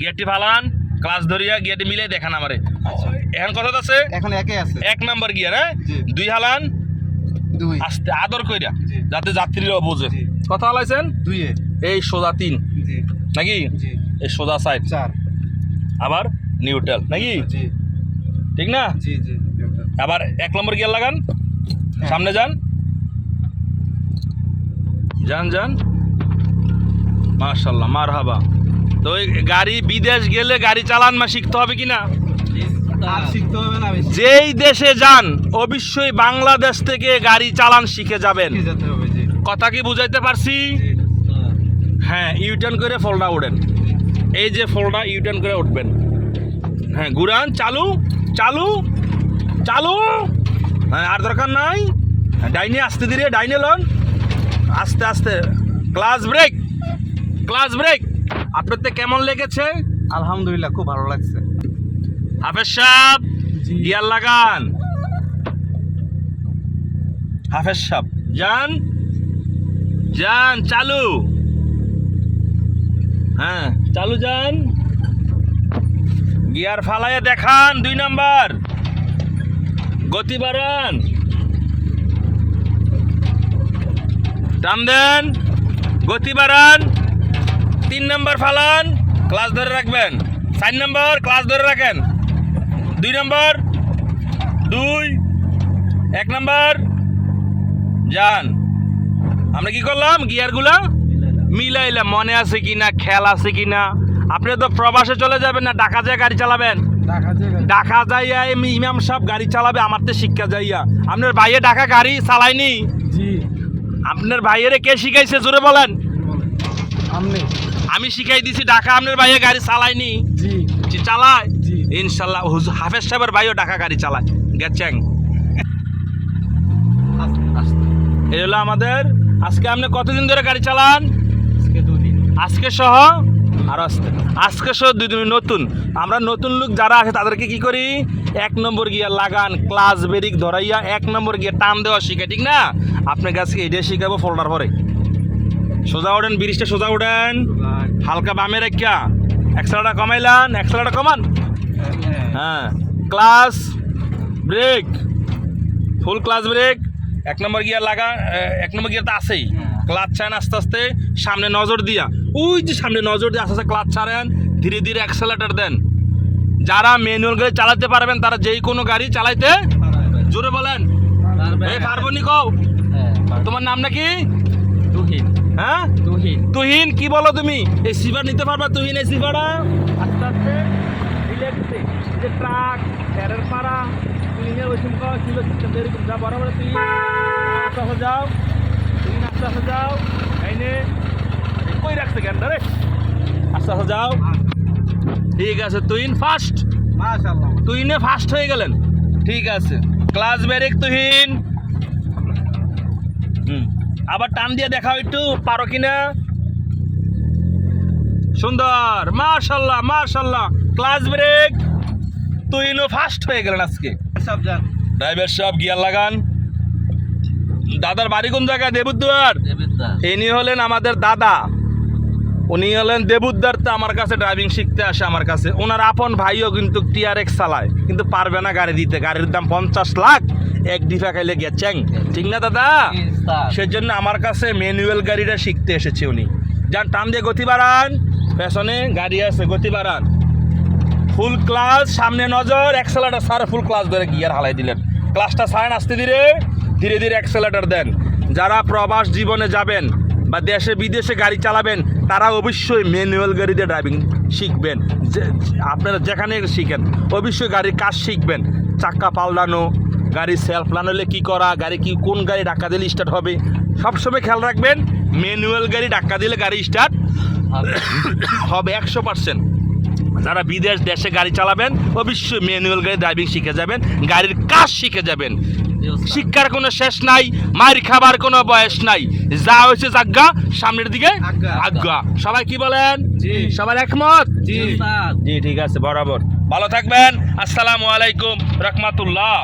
গিয়ারটি ফালান class ধরিয়া গিয়ারটি মিলে দেখান আমারে। এখন কথা আছে এখন একে আছে। এক নাম্বার গিয়ার হ্যাঁ? দুই হালান দুই। আস্তে আদর কইরা যাতে যাত্রীরাও বোঝে। কথা হালাইছেন? দুইয়ে। এই সোজা তিন। জি। নাকি? জি। এই সোজা সাইড। চার। আবার নিউট্রাল নাকি? জি। ঠিক না? জি জি আবার এক নম্বর গিয়ার লাগান। হ্যাঁ। সামনে যান। যান যান। মার্শাল্লাহ মার হাবা তো গাড়ি বিদেশ গেলে গাড়ি চালান মা শিখতে হবে কি না? শিখতে হবে না যেই দেশে যান অবশ্যই বাংলাদেশ থেকে গাড়ি চালান শিখে যাবেন। কথা কি বুঝাইতে পারছি? হ্যাঁ ইউটার্ন করে ফলটা উঠেন এই যে ফলটা ইউটার্ন করে উঠবেন। হ্যাঁ ঘুরান চালু চালু চালু। হ্যাঁ আর দরকার নাই। হ্যাঁ, ডাইনে আসতে ধীরে ডাইনে লন। আস্তে আস্তে। ক্লাস ব্রেক ক্লাস ব্রেক আপনার তো কেমন লেগেছে? আলহামদুলিল্লাহ খুব ভালো লাগছে। হাফেজ সাহেব জি। গিয়ার লাগান। হাফেজ সাহেব। যান। যান চালু। হ্যাঁ চালু যান। গিয়ার ফালাইয়ে দেখান দুই নাম্বার। গতি বাড়ান। টান দেন। গতি বাড়ান। তিন নম্বর ফালান ক্লাস ধরে রাখবেন। চার নম্বর ক্লাস ধরে রাখেন। দুই নম্বর দুই এক নম্বর যান। আমরা কি করলাম? গিয়ারগুলা মিলাইলাম। মনে আছে কি না খেয়াল আছে কি না আপনি তো প্রবাসে চলে যাবেন না ঢাকা যায় গাড়ি চালাবেন। ঢাকা ঢাকা যাইয়া ইমাম সাহেব গাড়ি চালাবে আমার তো শিক্ষা যাইয়া। আপনার ভাইয়ে ঢাকা গাড়ি চালায়নি? আপনার ভাইয়েরে কে শিখাইছে? জোরে বলেন। আমনি। আমি শিখাই দিছি ঢাকা আপনার ভাইয়ে গাড়ি চালায়নি। জি। চালায়? ইনশাল্লাহ হাফেজ সাহেবের ভাইও ঢাকা গাড়ি চালায়। গেছেন আস্তে এই হলো আমাদের। আজকে আপনি কতদিন ধরে গাড়ি চালান? আজকে সহ? আর আজকে আজকে সহ দুই দিন নতুন। আমরা নতুন লোক যারা আছে তাদেরকে কি করি? এক নম্বর গিয়ার লাগান ক্লাস বেরিক ধরাইয়া এক নম্বর গিয়ে টান দেওয়া শিখে ঠিক না? আপনার কাছে এটা শিখাবো ফোল্ডার পরে সোজা ওঠেন ব্রিজটা সোজা ওঠেন হালকা বামে রেখা। একশোটা কমাইলান একশোটা কমান। হ্যাঁ। Class break. Full class break. এক নম্বর গিয়ার লাগা এক নম্বর গিয়ার তো আছেই। হ্যাঁ। ক্লাচ ছাড়েন আস্তে আস্তে সামনে নজর দিয়া। ওই যে সামনে নজর দিয়ে আস্তে আস্তে ক্লাচ ছাড়েন ধীরে ধীরে অ্যাক্সেলেটার দেন। যারা ম্যানুয়াল গাড়ি চালাতে পারবেন তারা যেই কোনো গাড়ি চালাইতে জোরে বলেন। এই পারবনি। কও তোমার নাম নাকি? তুহিন। হ্যাঁ? তুহিন। তুহিন কি বলো তুমি? এই সিভার নিতে পারবা? তুহিন এই সিভারটা? আস্তে আস্তে রিল্যাক্সে যে ট্রাক ট্যারের পাড়া তুহিনের ওই সময় ছিল সিস্টেম এরকম যা বরাবর তুই আস্তে আস্তে যাও। তুহিন আস্তে আস্তে যাও। আইনে কই রাখছে কেন রে? আস্তে আস্তে যাও। ঠিক আছে তুহিন ফার্স্ট মাশাআল্লাহ। তুহিনে ফার্স্ট হয়ে গেলেন। ঠিক আছে। Class break Tuhin. আবার টান দিয়ে দেখাও একটু পারো কিনা? সুন্দর মার্শাল্লাহ মার্শাল্লাহ ক্লাস ব্রেক। তুহিনও ফার্স্ট হয়ে গেলেন আজকে। ড্রাইভার সাহেব গিয়ার লাগান। দাদার বাড়ি কোন জায়গায়? দেবুদ্দার? ইনি হলেন আমাদের দাদা। উনি হলেন দেবুদ্দার তো আমার কাছে ড্রাইভিং শিখতে আসে আমার কাছে। ওনার আপন ভাইও কিন্তু টিআরএক্স চালায় কিন্তু পারবে না গাড়ি দিতে। গাড়ির দাম পঞ্চাশ লাখ। এক ডিফা খাইলে গেছেন ঠিক না দাদা? সেজন্য আমার কাছে ম্যানুয়াল গাড়িটা শিখতে এসেছে উনি। যান টান দিয়ে গতি বাড়ান। পেছনে গাড়ি আছে গতি বাড়ান। ফুল ক্লাস সামনে নজর অ্যাক্সেলেটার সারে ফুল ক্লাস ধরে গিয়ার হালাই দিলেন। ক্লাসটা সারেন আসতে ধীরে ধীরে ধীরে অ্যাক্সেলেটার দেন। যারা প্রবাস জীবনে যাবেন বা দেশে বিদেশে গাড়ি চালাবেন তারা অবশ্যই ম্যানুয়াল গাড়িতে ড্রাইভিং শিখবেন। যে আপনারা যেখানে শিখেন অবশ্যই গাড়ির কাজ শিখবেন। চাক্কা পাল্টানো গাড়ি সেলফ লানলে কী করা গাড়ি কি কোন গাড়ি ধাক্কা দিলে স্টার্ট হবে? সবসময় খেয়াল রাখবেন ম্যানুয়াল গাড়ি ধাক্কা দিলে গাড়ি স্টার্ট হবে একশো পার্সেন্ট যারা বিদেশ দেশে গাড়ি চালাবেন অবশ্যই ম্যানুয়াল গাড়ি ড্রাইভিং শিখে যাবেন গাড়ির কাজ শিখে যাবেন। শিক্ষার কোনো শেষ নাই মার খাবার কোনো বয়স নাই। যা হয়েছে জাজ্ঞা সামনের দিকে আজ্ঞা। সবাই কি বলেন? জি। সবার একমত? জি। জি ঠিক আছে বরাবর। ভালো থাকবেন। আসসালামু আলাইকুম রহমাতুল্লাহ।